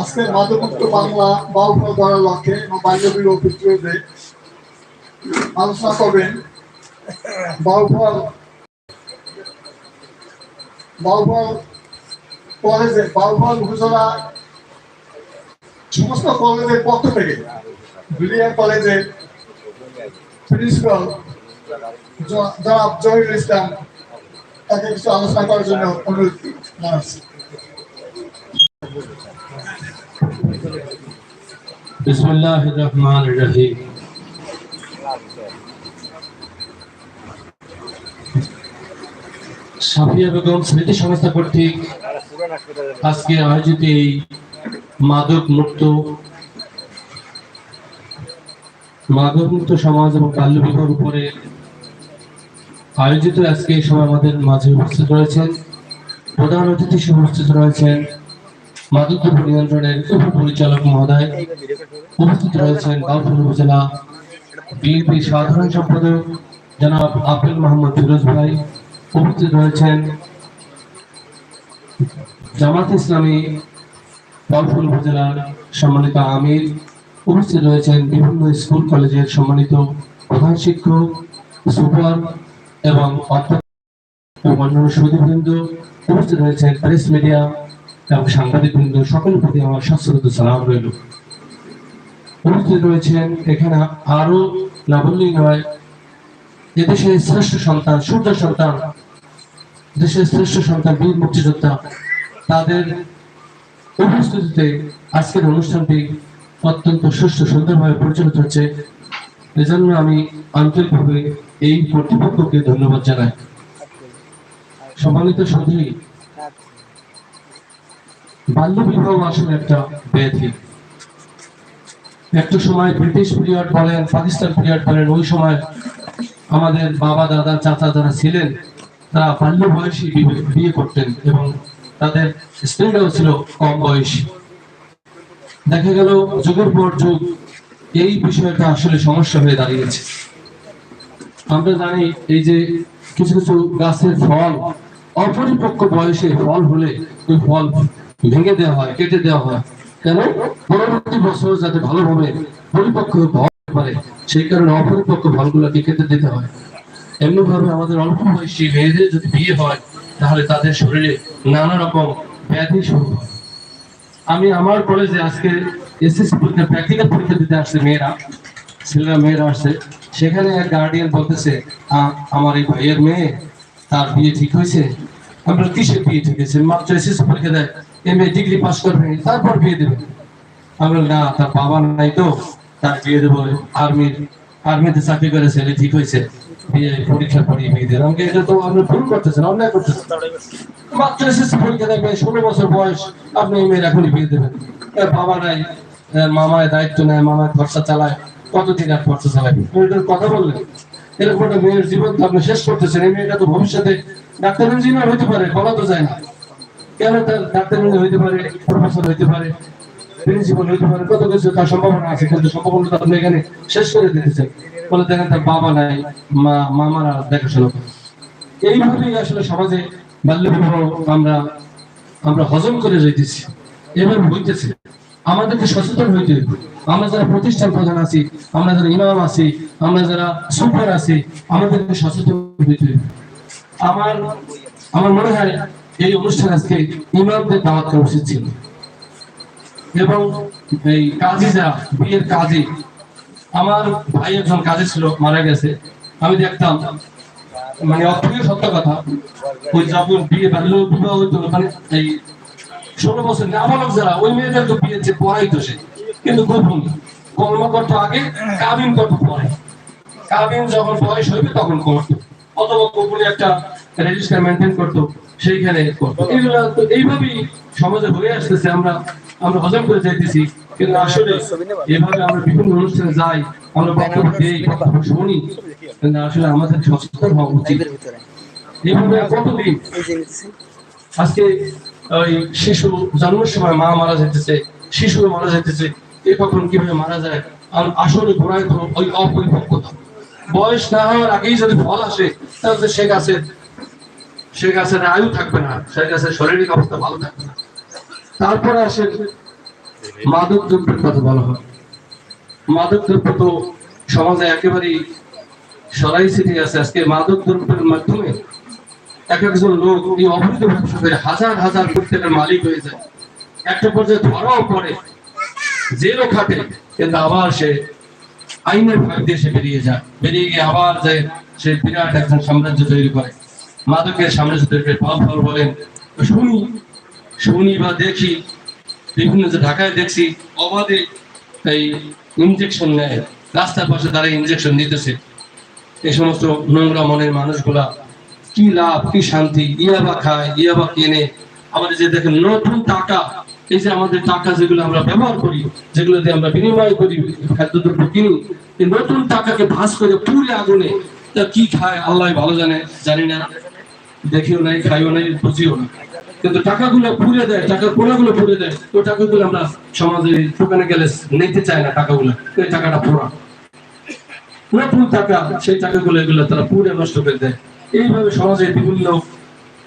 আজকের মাদকমুক্ত বাংলা, বাউফল করার লক্ষ্যে আলোচনা করবেন বাউফল বাউফল কলেজে বাউফল উপজেলা সমস্ত কলেজের পক্ষ থেকে বিলিয়ার কলেজের প্রিন্সিপাল জনাব জহিরুল ইসলাম তাকে কিছু আলোচনা করার জন্য অনুরোধ জানাচ্ছি। বিসমুল্লাহ রহমান রহিম। সাফিয়া বেগম স্মৃতি সংস্থা কর্তৃক আজকে আয়োজিত এই মাদক মুক্ত মাদক মুক্ত সমাজ এবং বাল্য বিবাহের উপরে আয়োজিত আজকে সবাই আমাদের মাঝে উপস্থিত রয়েছেন। প্রধান অতিথি উপস্থিত রয়েছেন মাদকদ্রব্য নিয়ন্ত্রণের উপপরিচালক মহোদয় উপস্থিত রয়েছেন বাউফল উপজেলা বিএনপি সাধারণ সম্পাদক জনাব আব্দুল মোহাম্মদ ফিরোজ ভাই। উপস্থিত রয়েছেন জামাত ইসলামী বাউফল উপজেলার সম্মানিত আমির। উপস্থিত রয়েছেন বিভিন্ন স্কুল, কলেজের সম্মানিত প্রধান শিক্ষক, সুপার এবং অধ্যাপক অন্যান্য সুবিধাবৃন্দ উপস্থিত রয়েছেন প্রেস মিডিয়া এবং সাংবাদিক বৃন্দ প্রতি আমার সশ্রদ্ধ সালাম রইল। উপস্থিত রয়েছেন এখানে আরও না বললেই নয় শ্রেষ্ঠ সন্তান, সূর্য সন্তান, দেশের শ্রেষ্ঠ সন্তান, বীর মুক্তিযোদ্ধা, তাদের উপস্থিতিতে আজকের অনুষ্ঠানটি অত্যন্ত সুষ্ঠু সুন্দরভাবে পরিচালিত হচ্ছে। এজন্য আমি আন্তরিকভাবে এই কর্তৃপক্ষকে ধন্যবাদ জানাই। সম্মানিত সুধী বাল্য আসলে একটা ব্যাধি। একটা সময় ব্রিটিশ পিরিয়ড বলেন, পাকিস্তান পিরিয়ড বলেন, ওই সময় আমাদের বাবা, দাদা, চাচা যারা ছিলেন, তারা বাল্য বয়সী বিয়ে- বিয়ে করতেন এবং তাদের স্ত্রীরাও ছিল কম বয়সী। দেখা গেল, যুগের পর যুগ এই বিষয়টা আসলে সমস্যা হয়ে দাঁড়িয়েছে। আমরা জানি এই যে কিছু কিছু গাছের ফল, অপরিপক্ক বয়সে ফল হলে ওই ফল ভেঙে দেওয়া হয়, কেটে দেওয়া হয়। কেন? পরবর্তী বছর যাতে ভালোভাবে পরিপক্ক পারে, সেই কারণে অপরিপক্ক ফলগুলোকে কেটে দিতে হয়। এমনি ভাবে আমাদের অল্প বয়সী মেয়েদের যদি বিয়ে হয়, তাহলে তাদের শরীরে নানা রকম ব্যাধি শুরু হয়। আমি আমার কলেজে আজকে এসএসসি পরীক্ষা প্র্যাকটিক্যাল পরীক্ষা দিতে আসছে মেয়েরা, ছেলেরা, মেয়েরা আসছে। সেখানে এক গার্ডিয়ান বলতেছে, "আ- আমার এই ভাইয়ের মেয়ে, তার বিয়ে ঠিক হয়েছে। আমরা কিসের বিয়ে ঠিক হয়েছে? মাত্র এসএসসি পরীক্ষা দেয়। এম এ ডিগ্রি পাস করবে, তারপর বিয়ে দেবে। আমি না, তার বাবা নাই তো, তার বিয়ে দেবো আর্মির আর্মিতে চাকরি করে ছেলে ঠিক হয়েছে। বিয়ে পরীক্ষা পড়িয়ে বিয়ে দেবে। আমাকে এটা তো আপনি ভুল করতেছেন, অন্যায় করতেছেন। মাত্র এসএসসি পরীক্ষা দেবে ষোলো বছর বয়স, আপনি এই মেয়ের এখনই বিয়ে দেবেন। বাবা নাই মামায় দায়িত্ব নেয়, মামায় খরচা চালায়, কতদিন আর খরচা এটার কথা বললেন। এরকম একটা মেয়ের জীবন তো আপনি শেষ করতেছেন, এই মেয়েটা তো ভবিষ্যতে ডাক্তার ইঞ্জিনিয়ার হইতে পারে, বলা তো যায় না। কেন তার হইতে পারে হইতে পারে, প্রিন্সিপাল হইতে পারে, কত কিছু সম্ভাবনা আছে, কিন্তু এখানে শেষ দেখেন তার বাবা নাই, মা, মামারা দেখাশোনা করে। এইভাবেই আসলে সমাজে আমরা আমরা হজম করে যাইতেছি। এভাবে হইতেছে। আমাদেরকে সচেতন হইতে হবে আমরা যারা প্রতিষ্ঠান প্রধান আছি, আমরা যারা ইমাম আছি, আমরা যারা সুপার আছি, আমাদেরকে সচেতন হইতে আমার আমার মনে হয় এই অনুষ্ঠান আজকে ইমামদের দাওয়াত করা ছিল এবং এই কাজী যারা বিয়ের কাজী, আমার ভাই একজন কাজী ছিল, মারা গেছে। আমি দেখতাম মানে অপ্রিয় সত্য কথা, ওই যখন বিয়ে বাল্য বিবাহ হইতো মানে এই ষোলো বছর নাবালক যারা, ওই মেয়েদের তো বিয়ে যে পড়াইতো সে, কিন্তু গোপন কর্ম করতো আগে কাবিন করতো পরে কাবিন যখন বয়স হইবে তখন করতো। অথবা গোপনে একটা রেজিস্টার মেনটেন করতো। সেইখানে তো এইভাবেই সমাজে হয়ে আসতেছে, আমরা আমরা হজম করে যাইতেছি। কিন্তু আসলে এভাবে আমরা বিভিন্ন অনুষ্ঠানে যাই, আমরা বক্তব্য দেই, বক্তব্য শুনি, কিন্তু আসলে আমাদের সচেতন হওয়া উচিত। এইভাবে কতদিন? আজকে ওই শিশু জন্মের সময় মা মারা যাইতেছে শিশু মারা যাইতেছে, এ কখন কীভাবে মারা যায়? আর আসলে ঘোড়ায় তো ওই অপরিপক্কতা। বয়স না হওয়ার আগেই যদি ফল আসে, তাহলে সে গাছের সে গাছের আয়ু থাকবে না সে গাছের শারীরিক অবস্থা ভালো থাকবে না। তারপরে আসে মাদক দ্রব্যের কথা বলা হয়। মাদক দ্রব্য তো সমাজে একেবারেই সরাই ছিটে আছে আজকে মাদক দ্রব্যের মাধ্যমে এক একজন লোক এই অবৈধ ব্যবসা করে হাজার হাজার টাকার মালিক হয়ে যায়। একটা পর্যায়ে ধরাও পড়ে, জেলও খাটে, কিন্তু আবার সে আইনের ভাগ দিয়ে সে বেরিয়ে যায়। বেরিয়ে গিয়ে আবার যায়, সে বিরাট একজন সাম্রাজ্য তৈরি করে। মাদকের তৈরি করে ফল বলেন শুনি শুনি বা দেখি। বিভিন্ন যে ঢাকায় দেখছি, অবাধে এই ইনজেকশন নেয়। রাস্তার পাশে তারা ইনজেকশন নিতেছে। এই সমস্ত নোংরা মনের মানুষগুলা কি লাভ, কি শান্তি? ইয়াবা খায় ইয়াবা কেনে? আমাদের যে দেখেন নতুন টাকা, এই যে আমাদের টাকা যেগুলো আমরা ব্যবহার করি যেগুলো দিয়ে আমরা বিনিময় করি, খাদ্যদ্রব্য কিনি, এই নতুন টাকাকে ভাস করে পুরে আগুনে, তা কি খায়? আল্লাহ ভালো জানে, জানি না। দেখিও নাই, খাইও নাই, বুঝিও না। কিন্তু টাকাগুলো পুড়ে দেয় টাকার পোড়াগুলো পুড়ে দেয়। তো টাকাগুলো আমরা সমাজে দোকানে গেলে নিতে চায় না টাকাগুলো। ওই টাকাটা পোড়া। টাকা, সেই টাকাগুলো এগুলো তারা পুড়ে নষ্ট করে দেয়। এইভাবে সমাজে বিভিন্ন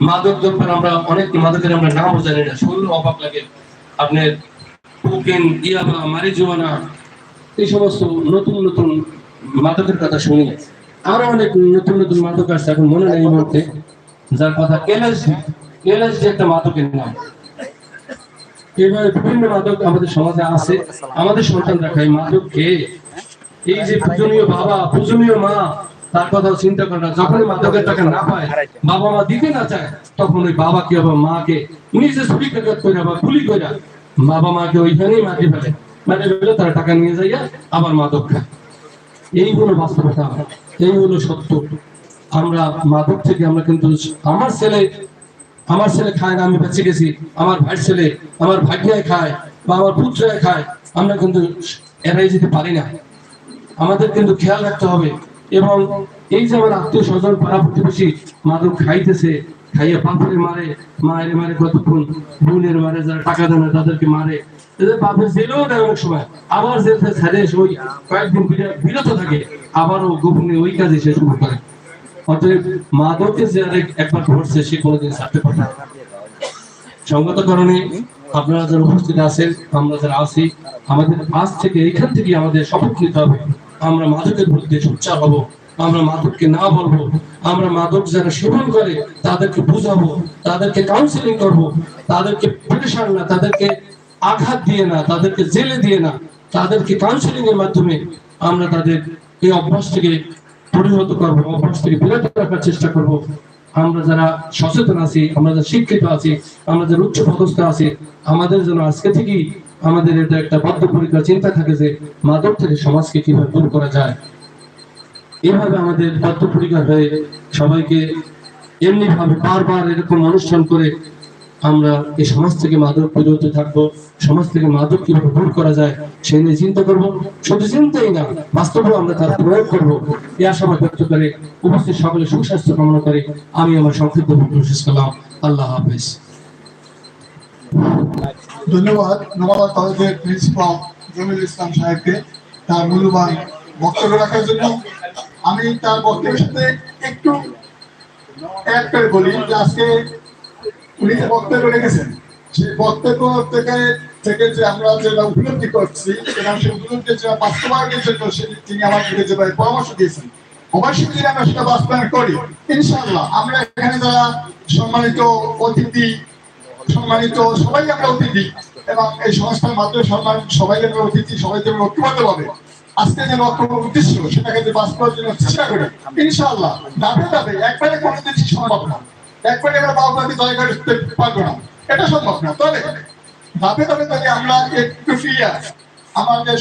মাদক দ্রব্যের আমরা অনেক মাদকের আমরা নামও জানি না। শুনলে অবাক লাগে। আপনার কোকেন, ইয়াবা, মারিজুয়ানা, এই সমস্ত নতুন নতুন মাদকের কথা শুনি। আরও অনেক নতুন নতুন মাদক আসছে এখন মনে নেই এই মুহূর্তে। যার কথা এলএসডি একটা মাদকের নাম। এইভাবে বিভিন্ন মাদক আমাদের সমাজে আছে। আমাদের সন্তানরা খায় মাদক খেয়ে এই যে পূজনীয় বাবা, পূজনীয় মা, তার কথাও চিন্তা করে না। যখন মাদকের টাকা না পায়, বাবা মা দিতে না চায়, তখন ওই বাবা বাবাকে বা মাকে নিজে ছুরি করে বা গুলি করে। বাবা মাকে ওইখানেই মাটি ফেলে। মাটি ফেলে তারা টাকা নিয়ে যাইয়া আবার মাদক খায়। এই হলো বাস্তবতা। এই হলো সত্য। আমরা মাদক থেকে আমরা কিন্তু আমার ছেলে আমার ছেলে খায় না, আমি বেঁচে গেছি। আমার ভাই ছেলে, আমার ভাগ্যায় খায় বা আমার পুত্রায় খায়, আমরা কিন্তু এড়াই যেতে পারি না। আমাদের কিন্তু খেয়াল রাখতে হবে। এবং এই যে আমার আত্মীয় স্বজন, পাড়া প্রতিবেশী মাদক খাইতেছে, খাইয়ে বাপের মারে, মায়ের মারে কতক্ষণ বোনের মারে যারা টাকা দেয় না, তাদেরকে মারে। আবার জেল থেকে ছেড়ে ওই কয়েকদিন বিরত থাকে, আবারও গোপনে ওই কাজে সে শুরু করে। আমরা মাদকের বিরুদ্ধে সোচ্চার আমরা মাদককে না বলব, আমরা মাদক যারা সেবন করে, তাদেরকে বুঝাবো, তাদেরকে কাউন্সিলিং করব, তাদেরকে প্রেশার না, তাদেরকে আঘাত দিয়ে না, তাদেরকে জেলে দিয়ে না, তাদেরকে কাউন্সিলিং এর মাধ্যমে আমরা তাদের এই অভ্যাস থেকে পরিণত করব অভ্যাস থেকে বিরত রাখার চেষ্টা করব। আমরা যারা সচেতন আছি, আমরা যারা শিক্ষিত আছি, আমরা যারা উচ্চ পদস্থ আছি, আমাদের জন্য আজকে থেকেই আমাদের এটা একটা বদ্ধপরিকর চিন্তা থাকে যে মাদক থেকে সমাজকে কীভাবে দূর করা যায়। এভাবে আমাদের বদ্ধপরিকর হয়ে সবাইকে এমনি ভাবে বারবার এরকম অনুষ্ঠান করে আমরা এই সমাজ থেকে মাদক বিরত থাকব, সমাজ থেকে মাদক কীভাবে দূর করা যায় সেই নিয়ে চিন্তা করব। শুধু চিন্তাই না, বাস্তবেও আমরা তার প্রয়োগ করব। এই আশাবাদ ব্যক্ত করে উপস্থিত সকলে সুস্বাস্থ্য কামনা করে আমি আমার সংক্ষিপ্ত বক্তব্য শেষ করলাম। আল্লাহ হাফেজ। ধন্যবাদ। নবাব কলেজের প্রিন্সিপাল জমিল ইসলাম সাহেবকে তার মূল্যবান বক্তব্য রাখার জন্য। আমি তার বক্তব্যের সাথে একটু অ্যাড করে বলি যে আজকে উনি যে বক্তব্য রেখেছেন সেই বক্তব্য থেকে থেকে যে আমরা যেটা উপলব্ধি করছি এবং সেই উপলব্ধি যে বাস্তবায়নের জন্য সে- তিনি আমাদেরকে যেভাবে পরামর্শ দিয়েছেন। অবশ্যই যদি আমরা সেটা বাস্তবায়ন করি আমরা এখানে যারা সম্মানিত অতিথি, সম্মানিত সবাই আমরা অতিথি, এবং এই সংস্থার মাধ্যমে সম্মান সবাই আমরা অতিথি, সবাইকে আমরা ঐক্যবদ্ধ পাবে আজকে যে লক্ষ্য উদ্দেশ্য, সেটাকে যে বাস্তবায়নের জন্য চেষ্টা করি, ইনশাআল্লাহ ধাপে ধাপে একবারে কোনো কিছু সম্ভব না। একবারে আমরা পারব না এটা সম্ভব না। তবে ধাপে ধাপে যদি আমরা একটু আমাদের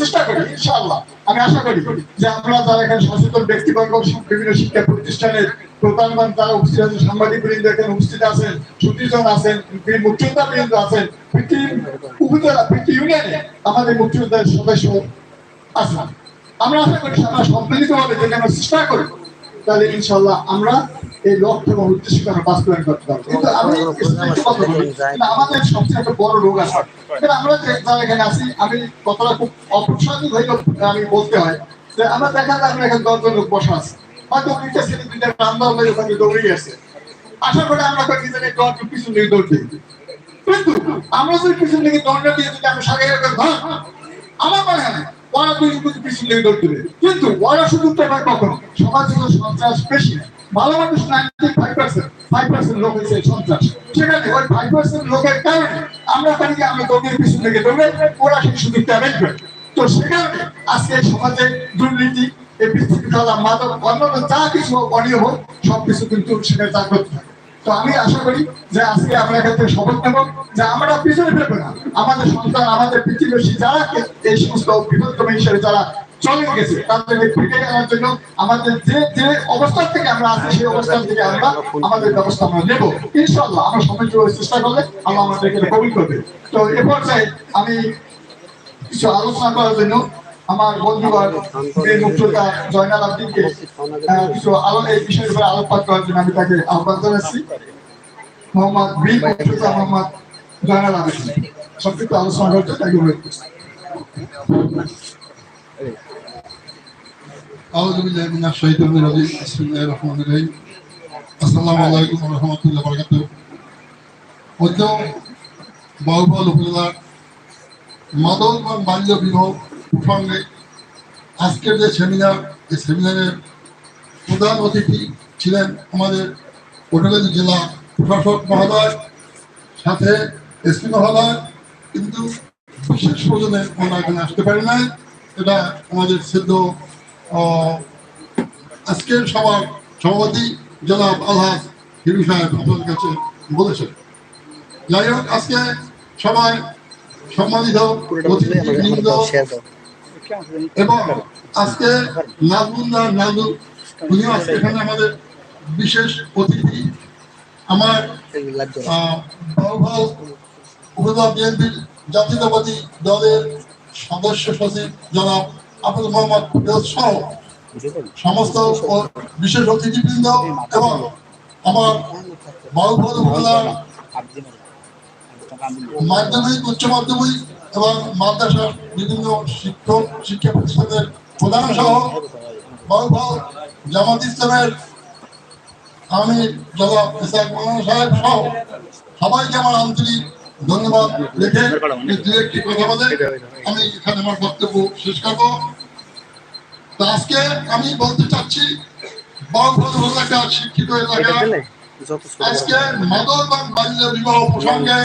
চেষ্টা করি, ইনশাআল্লাহ। আমি আশা করি যে আমরা যারা এখানে সচেতন ব্যক্তিবর্গ, বিভিন্ন শিক্ষা প্রতিষ্ঠানের তারা উপস্থিত আছেন সাংবাদিক বৃন্দ এখানে উপস্থিত আছেন সুদীজন আছেন মুক্তিযোদ্ধা বৃন্দ আছেন প্রীতি উপজেলা প্রীতি ইউনিয়নে আমাদের মুক্তিযোদ্ধার সদস্য আছেন। আমরা আশা করি আমরা সম্মিলিতভাবে যদি আমরা চেষ্টা করি, তাহলে ইনশাআল্লাহ আমরা এই লক্ষ্য এবং উদ্দেশ্যকে আমরা বাস্তবায়ন করতে পারব। কিন্তু আমি আমাদের সবচেয়ে একটা বড় রোগ আছে। আমরা যে যারা এখানে আছি আমি কথাটা খুব অপ্রসারিত হইল আমি বলতে হয় যে আমরা দেখা যায় আমরা এখানে দশজন লোক বসা আছে। হয়তো দুইটা ছেলে দুইটা রান্না হয়ে ওখানে দৌড়ে গেছে আশা করি আমরা যে একটু পিছন দিকে দৌড় দিই। কিন্তু আমরা যদি পিছন থেকে দণ্ডা দিয়ে যদি আমরা সাথে আমার মনে হয় ওরা দুই কিন্তু পিছন থেকে দৌড় দেবে। কিন্তু ওরা সুযোগটা পায় কখন। সমাজে সন্ত্রাস বেশি। না। মানুষ নাইনটি তো অনিয়ম কিন্তু তো আমি আশা করি যে আজকে আমরা থেকে শপথ নেব যে আমরা পিছনে ফেলব না। আমাদের সন্তান, আমাদের প্রতিবেশী যারা এই সমস্ত বিপদক্রম হিসেবে যারা চলে গেছে। তাদেরকে ফিরে আনার জন্য আমাদের যে যে অবস্থান থেকে আমরা আছি, সেই অবস্থান থেকে আমরা আমাদের ব্যবস্থা আমরা নেব। ইনশাল্লাহ আমরা সময় চেষ্টা করলে আল্লাহ আমাদেরকে কবুল করবে। তো এ পর্যায়ে আমি কিছু আলোচনা করার জন্য আমার বন্ধুগণ জয়নাল আব্দিনকে কিছু আলো এই বিষয়ের উপরে আলোকপাত করার জন্য আমি তাকে আহ্বান জানাচ্ছি। মোহাম্মদ বি মুক্ততা মোহাম্মদ জয়নাল আব্দিন। সংক্ষিপ্ত আলোচনা করতে তাকে অনুরোধ করছি। أعوذ بالله من الشيطان الرجيم بسم الله الرحمن الرحيم আসসালামু আলাইকুম রহমতুল্লাহ বরকাত মধ্য বাউফল উপজেলার মাদক এবং বাল্য বিবাহ প্রসঙ্গে আজকের যে সেমিনার এই সেমিনারের প্রধান অতিথি ছিলেন আমাদের পটুয়াখালী জেলা প্রশাসক মহোদয় সাথে এসপি মহোদয় কিন্তু বিশেষ প্রয়োজনে আমরা এখানে আসতে পারি নাই এটা আমাদের সিদ্ধ আহ, আজকের সবার সভাপতি জনাব আলহাজ হিরু সাহেব আপনাদের কাছে বলেছেন। যাই হোক, আজকে সবাই সম্মানিত অতিথিবৃন্দ এবং আজকে নাজমুল্লাহ নাজু উনিও আজকে এখানে আমাদের বিশেষ অতিথি। আমার উপজেলা বিএনপির জাতীয়তাবাদী দলের সদস্য সচিব জনাব মোহাম্মদ সহ সমস্ত বিশেষ অতিথিবৃন্দ এবং আমার উপজেলার মাধ্যমিক, উচ্চ মাধ্যমিক এবং মাদ্রাসার বিভিন্ন শিক্ষক, শিক্ষা প্রতিষ্ঠানের প্রধান সহ জামাত ইসলামের আমি জনাব ইসাক মৌলানা সাহেব সহ সবাইকে আমার আন্তরিক ধন্যবাদ রেখে একটি কথা বলে আমি এখানে আমার বক্তব্য শেষ করব। তো আজকে আমি বলতে চাচ্ছি এলাকা শিক্ষিত এলাকা। আজকে এবং বাল্য বিবাহ প্রসঙ্গে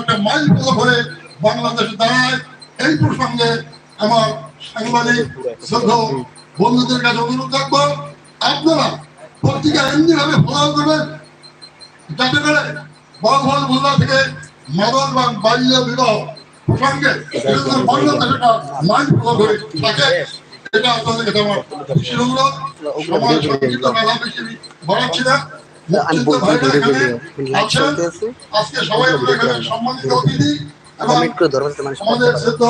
একটা মাইল ফলক হয়ে বাংলাদেশে দাঁড়ায়। এই প্রসঙ্গে আমার সাংবাদিক শ্রদ্ধ বন্ধুদের কাছে অনুরোধ রাখব আপনারা পত্রিকা এমনি ভাবে ফলাও করবেন। যাতে করে বাউফল থেকে মাদক এবং বাল্য বিবাহ মাইল ফলক হয়ে থাকে এটা আপনাদের কাছে আমার বিশেষ অনুরোধ সময় সংক্ষিপ্ত মেলা বেশি বাড়াচ্ছি না। আজকে সবাই সম্মানিত অতিথি এবং আমাদের সেদ্ধ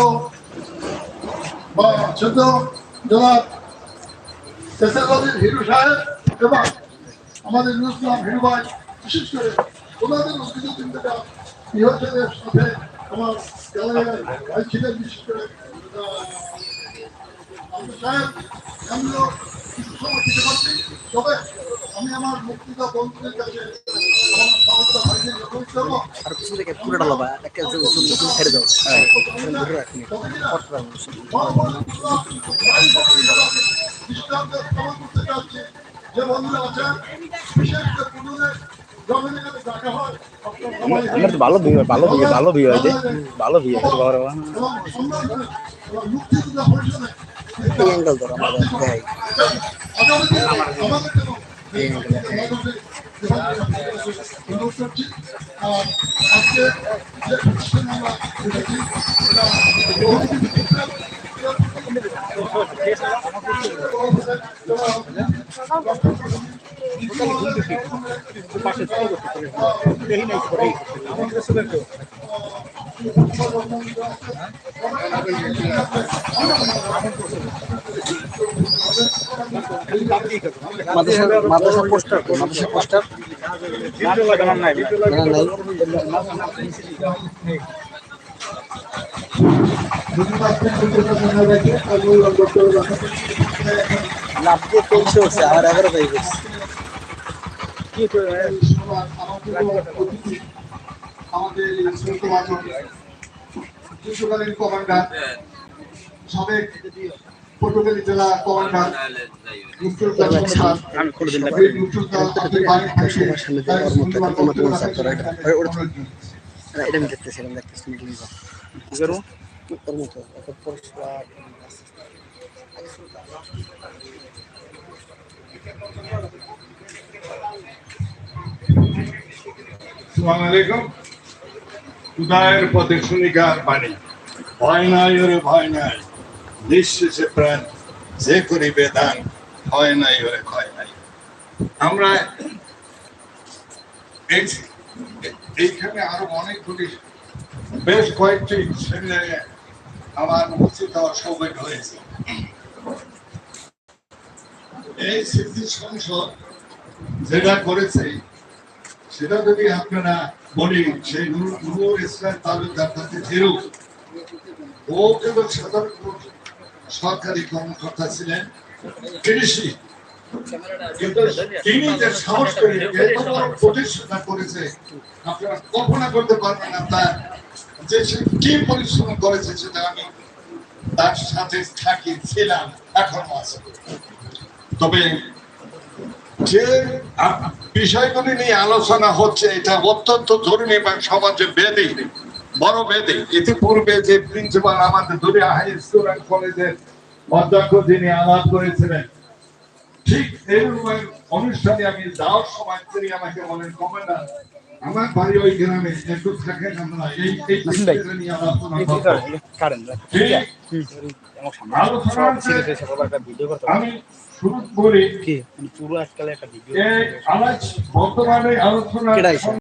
বা সেদ্ধ জনাব হিরু সাহেব এবং আমাদের ইসলাম হিরু ভাই, বিশেষ করে ওনাদের উদ্ভিদ চিন্তাটা ইহজনের সাথে আমার ভাই ছিলেন বিশেষ করে আমিও কিছু সময় দিতে পারছি তবে আমি আমার মুক্তিদা বন্ধুদের কাছে আর কিছু থেকে পুরোটা লবা একটা ছেড়ে দাও। ধরে রাখুন ক্ষমা করতে চাচ্ছি যে বন্ধুরা আছেন বিশেষ করে পুরুলিয়ার জমিনে যাতে ডাকা হয় আপনার সবাই আমার তো ভালো ভিউ হয় ভালো ভিউ ভালো ভালো ভিউ হয় বাবা বাবা এবং সম্মান করে আমাদের উঠেছি মাদ্রাসা পোস্টার মাদ্রাসা পোস্টার নাই লাভ দিয়ে তেইশে আর এগারো তারিখ আমাদের যুদ্ধকালীন কমান্ডার সাবেক পটুয়াখালী জেলা কমান্ডার সম্রাট আমি কোনোদিন লাগবে বীর মুক্তিযোদ্ধা আব্দুল বারিক ভাইকে সামনে তার দিয়ে ওর মতো মূল্যবান একটা বক্তব্য তোমার রাখার সাথে জন্য এটা- অনুরোধ এটা- জানাচ্ছি। না, এটা আমি দেখতেছিলাম দেখতেছি তুমি কি করো ওর মতো একটা পরিষ্কার সালাম আলাইকুম। উদয়ের পথে শুনিকার বাণী। ভয় নাই ওরে, ভয় নাই। নিঃশেষে প্রাণ যে করিবে দান, ভয় নাই ওরে, ভয় নাই। আমরা এই- এইখানে আরও অনেকগুলি বেশ কয়েকটি সেমিনারে আমার উপস্থিত হওয়ার হয়েছে। এই স্মৃতি সংসদ যেটা করেছে সেটা যদি আপনারা বলি সেই নূর নূর ইসলাম তালুকদার তাতে ফেরুক ও কেবল সাধারণ সরকারি কর্মকর্তা ছিলেন, কৃষি। তিনি যে সাহস করে প্রতিষ্ঠা করেছে, আপনারা কল্পনা করতে পারবেন না তার যে সে কি পরিশ্রম করেছে সেটা আমি তার সাথে থাকি, ছিলাম, এখনও আছে। তবে যে বিষয়গুলি নিয়ে আলোচনা হচ্ছে এটা অত্যন্ত ধরুন এবং সমাজে বেদে বড় বেদে ইতিপূর্বে যে প্রিন্সিপাল আমাদের দরিয়া হাই স্কুল অ্যান্ড কলেজের অধ্যক্ষ যিনি আলাপ করেছিলেন ঠিক এরকম অনুষ্ঠানে আমি যাওয়ার সময় তিনি আমাকে বলেন কমান্ডার আমার বাড়ি ওই গ্রামে একটু থাকেন আমরা এই নিয়ে আলোচনা করব আমি শুরু করে কি পুরো আজকাল একটা ভিডিও বর্তমানে আলোচনা?